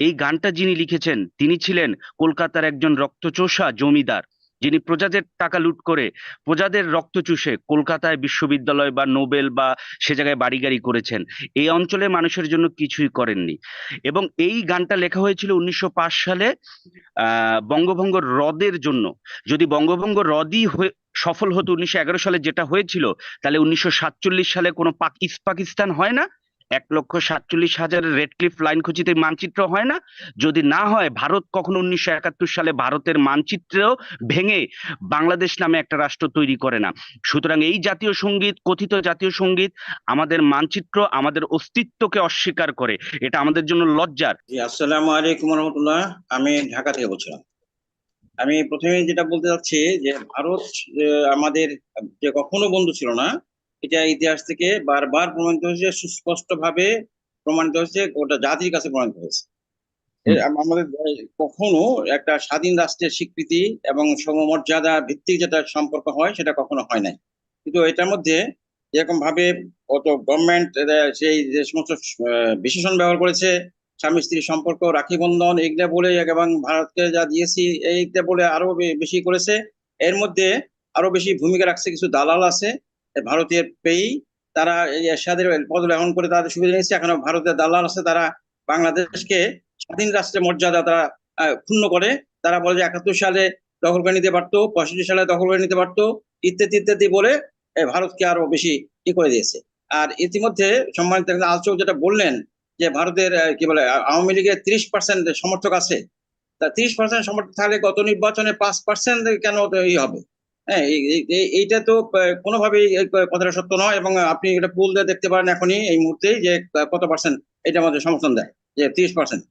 এই গানটা যিনি লিখেছেন, তিনি ছিলেন কলকাতার একজন রক্তচোষা জমিদার, যিনি প্রজাদের টাকা লুট করে প্রজাদের রক্ত চুষে কলকাতায় বিশ্ববিদ্যালয় বা নোবেল বা সে জায়গায় বাড়ি গাড়ি করেছেন। এই অঞ্চলের মানুষের জন্য কিছুই করেননি। এবং এই গানটা লেখা হয়েছিল উনিশশো পাঁচ সালে বঙ্গভঙ্গ হ্রদের জন্য। যদি বঙ্গভঙ্গ হ্রদই হয়ে, সফল হতো উনিশশো এগারো সালে যেটা হয়েছিল, তাহলে উনিশশো সাতচল্লিশ সালে কোনো পাক, ইস্ট পাকিস্তান হয় না। এক লক্ষ সাতচল্লিশ হাজারের রেড ক্লিফ লাইন খচিতে মানচিত্র হয় না? যদি না হয়, ভারত কখনো উনিশশো একাত্তর সালে ভারতের মানচিত্রেও ভেঙে বাংলাদেশ নামে একটা রাষ্ট্র তৈরি করে না। সুতরাং এই জাতীয় সংগীত, কথিত জাতীয় সংগীত আমাদের মানচিত্র আমাদের অস্তিত্বকে অস্বীকার করে। এটা আমাদের জন্য লজ্জার। আসসালামু আলাইকুম রহমতুল্লাহ। আমি ঢাকা থেকে বলছিলাম। আমি প্রথমে যেটা বলতে চাচ্ছি যে, ভারত আমাদের যে কখনো বন্ধু ছিল না এটা ইতিহাস থেকে বারবার প্রমাণিত হয়েছে সুস্পষ্ট ভাবে প্রমাণিত হয়েছে ওটা জাতির কাছে প্রমাণিত হয়েছে। আমাদের কখনো একটা স্বাধীন রাষ্ট্রের স্বীকৃতি এবং সমমর্যাদা ভিত্তিক যেটা সম্পর্ক হয় সেটা কখনো হয় নাই। কিন্তু এটার মধ্যে যেরকম ভাবে অত গভর্নমেন্ট সেই যে সমস্ত বিশেষণ ব্যবহার করেছে স্বামী স্ত্রীর সম্পর্ক রাখি বন্ধন এইগুলা বলে এবং ভারতকে যা দিয়েছি এইটা বলে আরও বেশি করেছে। এর মধ্যে আরও বেশি ভূমিকা রাখছে কিছু দালাল আছে ভারতীয় পেই তারা এরশাদের বদলে এমন করে তাদের সুবিধা নিয়েছে। এখনও ভারতের দালাল আছে, তারা বাংলাদেশকে স্বাধীন রাষ্ট্রের মর্যাদা তারা ক্ষুণ্ণ করে। তারা বলে যে একাত্তর সালে দখল করে নিতে পারতো, পঁয়ষট্টি সালে দখল করে নিতে পারতো, ইত্যাদি ইত্যাদি বলে ভারতকে আরও বেশি ই করে দিয়েছে। আর ইতিমধ্যে সম্মানিত আলোচক যেটা বললেন যে ভারতের কি বলে আওয়ামী লীগের ত্রিশ পার্সেন্ট সমর্থক আছে। তা ত্রিশ পার্সেন্ট সমর্থক থাকলে গত নির্বাচনে পাঁচ পার্সেন্ট কেন ই হবে? হ্যাঁ এই- এই- এই- এইটা তো কোনোভাবেই কথাটা সত্য নয় এবং আপনি এটা পুল দিয়ে দেখতে পারেন এখনই এই মুহূর্তে যে কত পার্সেন্ট এটা আমাদের সমর্থন দেয় যে ত্রিশ পার্সেন্ট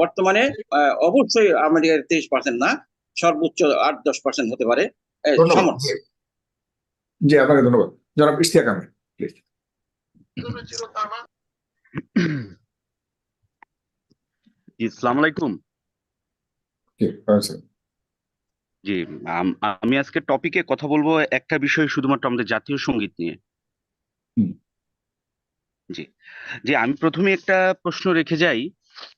বর্তমানে আহ, অবশ্যই আমেরিকার ত্রিশ পার্সেন্ট না সর্বোচ্চ আট দশ পার্সেন্ট হতে পারে সমর্থন। জি আপনাকে ধন্যবাদ। জনাব ইশতিয়াক আহমেদ প্লিজ জি সালাম আলাইকুম। জি। আম- আজকে টপিকে কথা বলব একটা বিষয় শুধুমাত্র আমাদের জাতীয় সংগীত নিয়ে জি জি আমি প্রথমে একটা প্রশ্ন রেখে যাই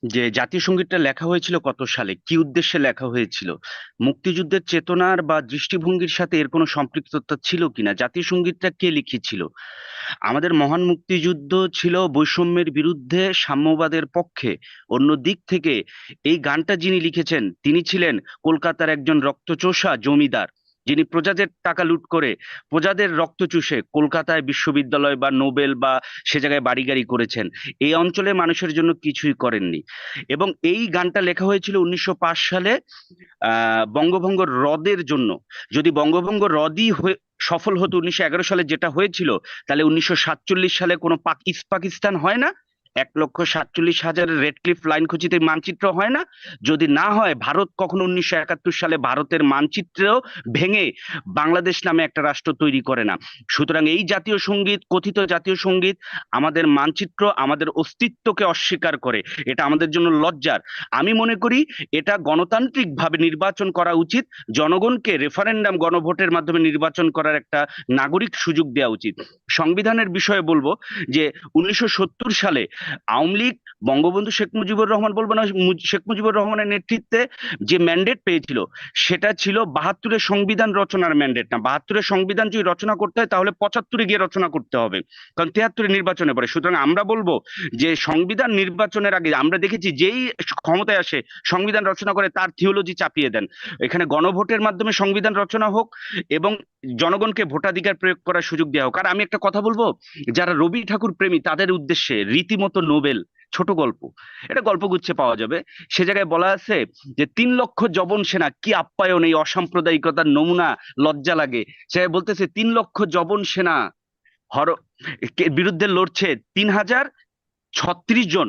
যে জাতীয় সঙ্গীতটা লেখা হয়েছিল কত সালে? কি উদ্দেশ্যে লেখা হয়েছিল? মুক্তিযুদ্ধের চেতনার বা দৃষ্টিভঙ্গির সাথে এর কোনো সম্পৃক্ততা ছিল কিনা? জাতীয় সঙ্গীতটা কে লিখেছিল? আমাদের মহান মুক্তিযুদ্ধ ছিল বৈষম্যের বিরুদ্ধে সাম্যবাদের পক্ষে। অন্য দিক থেকে এই গানটা যিনি লিখেছেন, তিনি ছিলেন কলকাতার একজন রক্তচোষা জমিদার। যিনি প্রজাদের টাকা লুট করে প্রজাদের রক্ত চুষে কলকাতায় বিশ্ববিদ্যালয় বা নোবেল বা সে জায়গায় বাড়ি গাড়ি করেছেন, এই অঞ্চলের মানুষের জন্য কিছুই করেননি। এবং এই গানটা লেখা হয়েছিল উনিশশো পাঁচ সালে বঙ্গভঙ্গ হ্রদের জন্য। যদি বঙ্গভঙ্গ হ্রদই হয়ে, সফল হতো উনিশশো এগারো সালে যেটা হয়েছিল, তাহলে উনিশশো সাতচল্লিশ সালে কোনো পাক, ইস্ট পাকিস্তান হয় না। এক লক্ষ সাতচল্লিশ হাজারের রেড ক্লিফ লাইন খচিতে মানচিত্র হয় না? যদি না হয়, ভারত কখনো উনিশশো একাত্তর সালে ভারতের মানচিত্রেও ভেঙে বাংলাদেশ নামে একটা রাষ্ট্র তৈরি করে না। সুতরাং এই জাতীয় সংগীত, কথিত জাতীয় সংগীত আমাদের মানচিত্র আমাদের অস্তিত্বকে অস্বীকার করে। এটা আমাদের জন্য লজ্জার। আমি মনে করি এটা গণতান্ত্রিকভাবে নির্বাচন করা উচিত, জনগণকে রেফারেন্ডাম গণভোটের মাধ্যমে নির্বাচন করার একটা নাগরিক সুযোগ দেওয়া উচিত। সংবিধানের বিষয়ে বলব যে উনিশশো সত্তর সালে আওয়ামী লীগ বঙ্গবন্ধু শেখ মুজিবুর রহমান বলব না শেখ মুজিবুর রহমানের নেতৃত্বে যে ম্যান্ডেট পেয়েছিল, সেটা ছিল বাহাত্তরের সংবিধান রচনার ম্যান্ডেট না। বাহাত্তরের সংবিধান যদি রচনা করতে হয়, তাহলে পঁচাত্তরে গিয়ে রচনা করতে হবে। কারণ তিয়াত্তরে নির্বাচনে পড়ে সুতরাং আমরা বলব যে সংবিধান নির্বাচনের আগে আমরা দেখেছি যেই ক্ষমতায় আসে, সংবিধান রচনা করে, তার থিওলজি চাপিয়ে দেন। এখানে গণভোটের মাধ্যমে সংবিধান রচনা হোক এবং জনগণকে ভোটাধিকার প্রয়োগ করার সুযোগ দেওয়া হোক। আর আমি একটা কথা বলব, যারা রবি ঠাকুর প্রেমী, তাদের উদ্দেশ্যে রীতিমতো নোবেল ছোট গল্প। এটা গল্পগুচ্ছে পাওয়া যাবে। সে জায়গায় বলা আছে যে, তিন লক্ষ জবন সেনা কি আপ্যায়ন এই অসাম্প্রদায়িকতার নমুনা লজ্জা লাগে? সে বলতেছে, তিন লক্ষ জবন সেনা হর বিরুদ্ধে লড়ছে তিন হাজার ছত্রিশ জন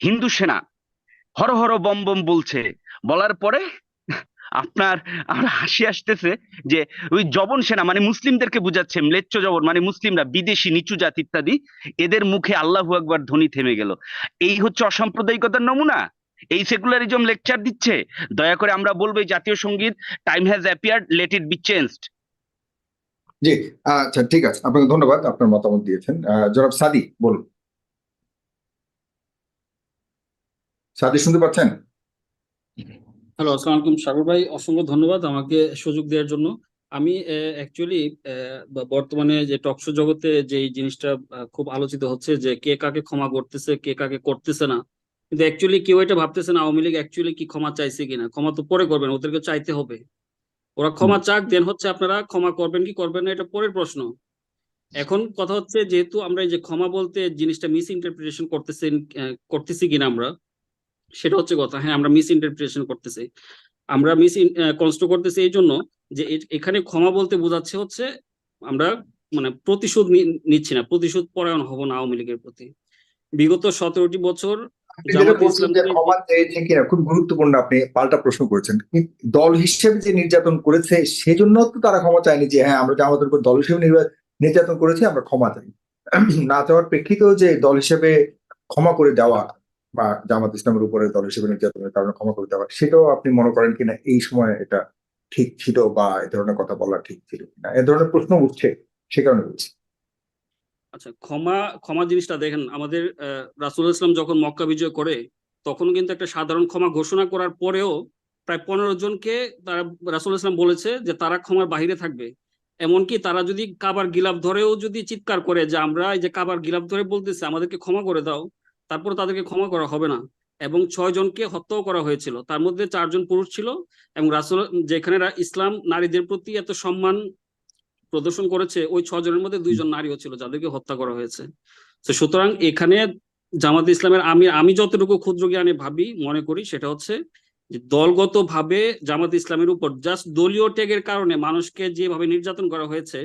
হিন্দু সেনা। হর হর বম বম বলছে। বলার পরে আপনার, আমার হাসি আসতেছে যে ওই জবন সেনা মানে মুসলিমদেরকে বুঝাচ্ছে, ম্লেচ্ছ জবন মানে মুসলিমরা, বিদেশি, নিচু জাতি ইত্যাদি, এদের মুখে আল্লাহু আকবার ধ্বনি থেমে গেল। এই হচ্ছে অসাম্প্রদায়িকতার নমুনা। এই সেকুলারিজম লেকচার দিচ্ছে। দয়া করে আমরা বলব জাতীয় সংগীত time has appeared late it be changed জি আচ্ছা ঠিক আছে। আপনাকে ধন্যবাদ, আপনার মতামত দিয়েছেন। জনাব সাদি, বলুন। সাদি, শুনতে পাচ্ছেন? হ্যালো আসসালামু আলাইকুম সাগর ভাই। অসংখ্য ধন্যবাদ আমাকে সুযোগ দেওয়ার জন্য। আমি অ্যাকচুয়ালি বর্তমানে যে টকশো জগতে যে জিনিসটা খুব আলোচিত হচ্ছে যে কে কাকে ক্ষমা করতেছে কে কাকে করতেছে না। কিন্তু অ্যাকচুয়ালি কেউ এটা ভাবতেছে না আওয়ামী লীগ অ্যাকচুয়ালি কি ক্ষমা চাইছে কিনা। ক্ষমা তো পরে করবেন ওদেরকে চাইতে হবে। ওরা ক্ষমা চাক দেন হচ্ছে আপনারা ক্ষমা করবেন কি করবেন না এটা পরের প্রশ্ন। এখন কথা হচ্ছে যেহেতু আমরা এই যে ক্ষমা বলতে জিনিসটা মিস ইন্টারপ্রিটেশন করতেছেন করতেছি কিনা আমরা সেটা হচ্ছে কথা হ্যাঁ আমরা মিস ইন্টারপ্রিটেশন করতেছি। আমরা মিস কনস্ট করতেছি এই জন্য যে এখানে ক্ষমা বলতে বোঝাচ্ছে হচ্ছে আমরা মানে প্রতিশোধ নিচ্ছি না প্রতিশোধ পরায়ণ হব না আওয়ামী লীগের প্রতি। বিগত সতেরোটি বছর খুব গুরুত্বপূর্ণ আপনি পাল্টা প্রশ্ন করেছেন। দল হিসেবে যে নির্যাতন করেছে সেজন্য তো তারা ক্ষমা চায়নি যে হ্যাঁ আমরা আমাদের উপর দল হিসেবে নির্যাতন করেছি আমরা ক্ষমা চাই। না চাওয়ার প্রেক্ষিতেও যে দল হিসেবে ক্ষমা করে দেওয়া বা জামাত ইসলামের উপরে দল হিসেবে নির্যাতনের কারণে ক্ষমা করে দেওয়া, সেটাও আপনি মনে করেন কিনা? এই সময় এটা ঠিক ছিল বা এ ধরনের কথা বলা ঠিক ছিল কিনা? এ ধরনের প্রশ্ন উঠছে, সে কারণে বলছি। আচ্ছা ক্ষমা ক্ষমা জিনিসটা দেখেন, আমাদের রাসূল ইসলাম যখন মক্কা বিজয় করে, তখন কিন্তু একটা সাধারণ ক্ষমা ঘোষণা করার পরেও প্রায় পনেরো জনকে তারা, রাসূল ইসলাম বলেছে যে তারা ক্ষমার বাহিরে থাকবে। এমনকি তারা যদি কাবার গিলাফ ধরেও যদি চিৎকার করে যে আমরা এই যে কাবার গিলাফ ধরে বলতেছে, আমাদেরকে ক্ষমা করে দাও তারপর তাদেরকে ক্ষমা করা হবে না। এবং ছয় জনকে হত্যাও করা হয়েছিল। তার মধ্যে চারজন পুরুষ ছিল এবং রাসূল, যেখানে ইসলাম নারীদের প্রতি এত সম্মান প্রদর্শন করেছে, ওই ছজনের মধ্যে দুইজন নারীও ছিল যাদেরকে হত্যা করা হয়েছে। তো সুতরাং এখানে জামাত ইসলামের আমি আমি যতটুকু ক্ষুদ্র জ্ঞানে ভাবি, মনে করি সেটা হচ্ছে যে দলগত ভাবে জামাত ইসলামের উপর জাস্ট দলীয় ট্যাগের কারণে মানুষকে যেভাবে নির্যাতন করা হয়েছে,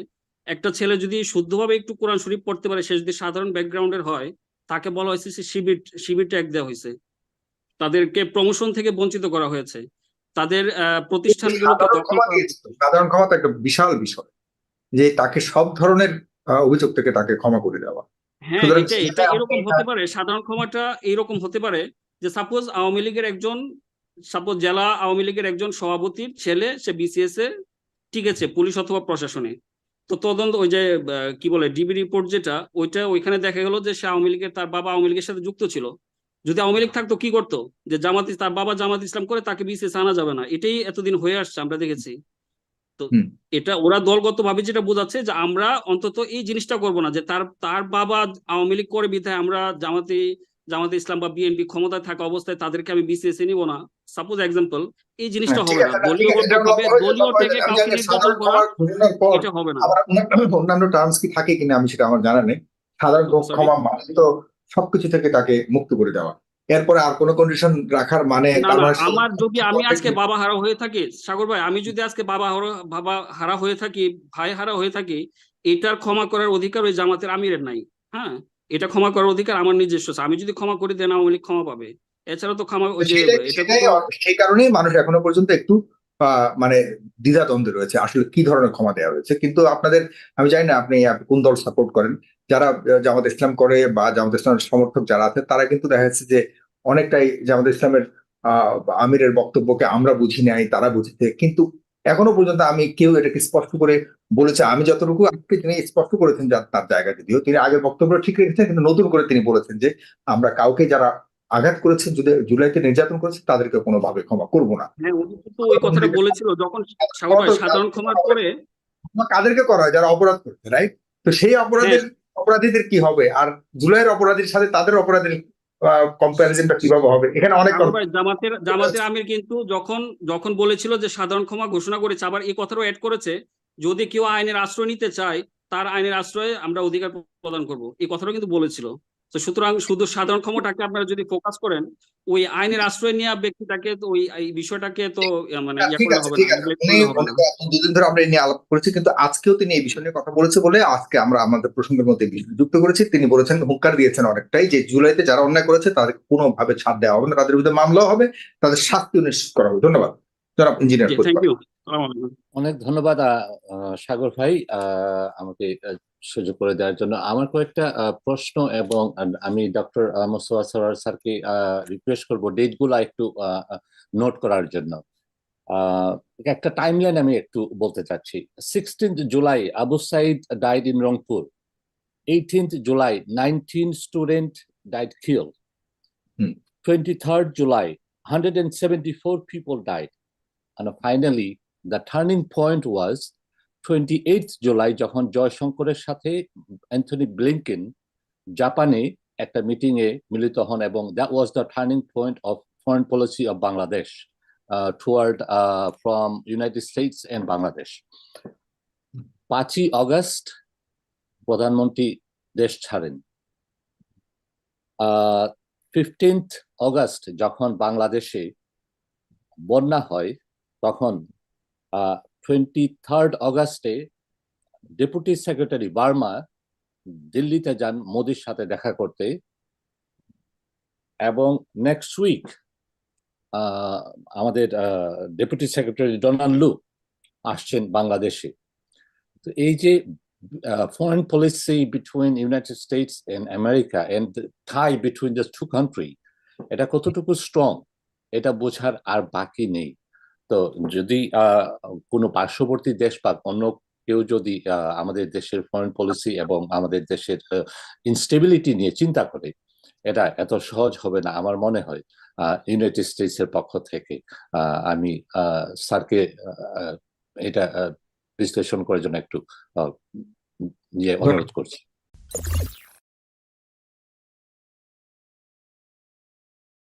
একটা ছেলে যদি শুদ্ধভাবে একটু কোরআন শরীফ পড়তে পারে, সে যদি সাধারণ ব্যাকগ্রাউন্ডের হয় তাকে বলা হয়েছে সে শিবির শিবির ট্যাগ দেওয়া হয়েছে। তাদেরকে প্রমোশন থেকে বঞ্চিত করা হয়েছে। তাদের প্রতিষ্ঠানগুলোকে সাধারণ ক্ষমা তো। একটা বিশাল বিষয় যে তাকে সব ধরনের অভিযোগ থেকে তাকে ক্ষমা করে দেওয়া। হ্যাঁ এটা এটা এরকম হতে পারে সাধারণ ক্ষমাটা এইরকম হতে পারে যে সাপোজ আওয়ামী লীগের একজন সাপোজ জেলা আওয়ামী লীগের একজন সভাপতির ছেলে সে বিসিএস এ টিকেছে পুলিশ অথবা প্রশাসনে তো তদন্ত ওই যে কি বলে ডিবি রিপোর্ট যেটা ওইটা ওইখানে দেখা গেল যে সে আওয়ামী লীগের তার বাবা আওয়ামী লীগের সাথে যুক্ত ছিল। যদি আওয়ামী লীগ থাকতো কি করতো? যে জামাত তার বাবা জামাত ইসলাম করে তাকে বিসিএস আনা যাবে না। এটাই এতদিন হয়ে আসছে আমরা দেখেছি। তো এটা ওরা দলগত ভাবে যেটা বোঝাচ্ছে যে আমরা অন্তত এই জিনিসটা করব না যে তার তার বাবা আওয়ামী লীগ করে বিধায় আমরা জামাতি জামাতে ইসলাম বা বিএনপি ক্ষমতায় থাকা অবস্থায় তাদেরকে আমি বিসিএস নিব না। সাপোজ এক্সাম্পল এই জিনিসটা হ্যাঁ, হবে না। দলীয় হয়েছে, দলীয় থেকে কাউকে সাধারণ করা এটা হবে না। অন্যান্য টার্মস কি থাকে কিনা আমি সেটা আমার জানা নেই। সাধারণ? ক্ষমা মানে তো সবকিছু থেকে তাকে মুক্ত করে দেওয়া। এরপরে আর কোনো কন্ডিশন রাখার মানে আমার যদি আমি আজকে বাবা হারা হয়ে থাকি সাগর ভাই আমি যদি আজকে বাবা হারা বাবা হারা হয়ে থাকি ভাই হারা হয়ে থাকি এটার ক্ষমা করার অধিকার ওই জামাতের আমিরের নাই। হ্যাঁ এটা ক্ষমা করার অধিকার আমার নিজস্ব। আমি যদি ক্ষমা করি দেন আওয়ামী লীগ ক্ষমা পাবে। এছাড়া তো ওই যে অ- সেই কারণেই মানুষ এখনও পর্যন্ত একটু মানে দ্বিধাদ্বন্দ্বে রয়েছে আসলে কি ধরনের ক্ষমা দেওয়া হয়েছে। কিন্তু আপনাদের আমি জানি না আপনি কোন দল সাপোর্ট করেন। যারা জামাত ইসলাম করে বা জামাত ইসলামের সমর্থক যারা আছে তারা কিন্তু দেখা যাচ্ছে যে অনেকটাই জামাত ইসলামের আহ আমিরের বক্তব্যকে আমরা বুঝি নাই তারা বুঝেছে। কিন্তু এখনও পর্যন্ত আমি কেউ এটাকে স্পষ্ট করে বলেছে। আমি যতটুকু আজকে তিনি স্পষ্ট করেছেন তার জায়গা যদিও তিনি আগের বক্তব্য ঠিক রেখেছেন কিন্তু নতুন করে তিনি বলেছেন যে আমরা কাউকে যারা আঘাত করেছে যদি জুলাইতে নির্যাতন করেছে তাদেরকে কোনোভাবে ক্ষমা করব না। হ্যাঁ উনি তো ওই কথাটা বলেছিল যখন সাধারণ ক্ষমার পরে কাদেরকে করা হয়? যারা অপরাধ করছে রাইট তো সেই অপরাধের অপরাধীদের কি হবে? আর জুলাইয়ের অপরাধীর সাথে তাদের অপরাধের কম্প্যারিজনটা কীভাবে হবে? এখানে অনেক সাগর ভাই জামাতের জামাতের আমির কিন্তু যখন যখন বলেছিল যে সাধারণ ক্ষমা ঘোষণা করেছে আবার এই কথাটাও অ্যাড করেছে যদি কেউ আইনের আশ্রয় নিতে চায় তার আইনের আশ্রয়ে আমরা অধিকার প্রদান করব। এই কথাটাও কিন্তু বলেছিল। তো সুতরাং শুধু সাধারণ ক্ষমতাকে আপনারা যদি ফোকাস করেন ওই আইনের আশ্রয় নেওয়া ব্যক্তিটাকে তো ওই এই বিষয়টাকে তো মানে ইয়া দুদিন ধরে আমরা এই নিয়ে আলাপ করেছি কিন্তু আজকেও তিনি এই বিষয় নিয়ে কথা বলেছে বলে আজকে আমরা আমাদের প্রসঙ্গের মধ্যে যুক্ত করেছি। তিনি বলেছেন হুঙ্কার দিয়েছেন অনেকটাই যে জুলাইতে যারা অন্যায় করেছে তাদের কোনোভাবে ছাড় দেওয়া হবে না তাদের বিরুদ্ধে মামলাও হবে তাদের শাস্তি নিশ্চিত করা হবে। ধন্যবাদ। জনাব ইঞ্জিনিয়ার জি থ্যাংক ইউ সালাম আলাইকুম। অনেক ধন্যবাদ সাগর ভাই আহ, আমাকে সুযোগ করে দেওয়ার জন্য। আমার কয়েকটা আহ, প্রশ্ন এবং আমি ডক্টর মোস্তফা সরার স্যারকে রিকোয়েস্ট করব ডেটগুলো একটু নোট করার জন্য। আহ, একটা টাইমলাইন আমি একটু বলতে চাচ্ছি। Sixteenth July Abu Sayeed died in Rangpur eighteenth July nineteen student died kill hmm. 23rd July, 174 people died. And finally, the turning point was 28th July, যখন জয়শঙ্করের সাথে অ্যান্থনি ব্লিংকেন জাপানে একটা মিটিং এ মিলিত হন এবং that was the turning point of foreign policy of Bangladesh toward from United States and Bangladesh পাঁচই August প্রধানমন্ত্রী দেশ ছাড়েন। ফিফটিন্থ অগস্ট যখন বাংলাদেশে বন্যা হয় তখন টোয়েন্টি থার্ড অগাস্টে ডেপুটি সেক্রেটারি বার্মা দিল্লিতে যান মোদির সাথে দেখা করতে এবং নেক্সট উইক আমাদের ডেপুটি সেক্রেটারি ডোনাল্ড লু আসছেন বাংলাদেশে। তো এই যে foreign policy between United States and America and tie between the two country এটা কতটুকু স্ট্রং এটা বোঝার আর বাকি নেই। তো যদি আহ, কোনো পার্শ্ববর্তী দেশ বা অন্য কেউ যদি আমাদের দেশের ফরেন পলিসি এবং আমাদের দেশের ইনস্টেবিলিটি নিয়ে চিন্তা করে এটা এত সহজ হবে না আমার মনে হয় ইউনাইটেড স্টেটস এর পক্ষ থেকে। আহ, আমি আহ, স্যারকে এটা বিশ্লেষণ করার জন্য একটু ইয়ে অনুরোধ করছি।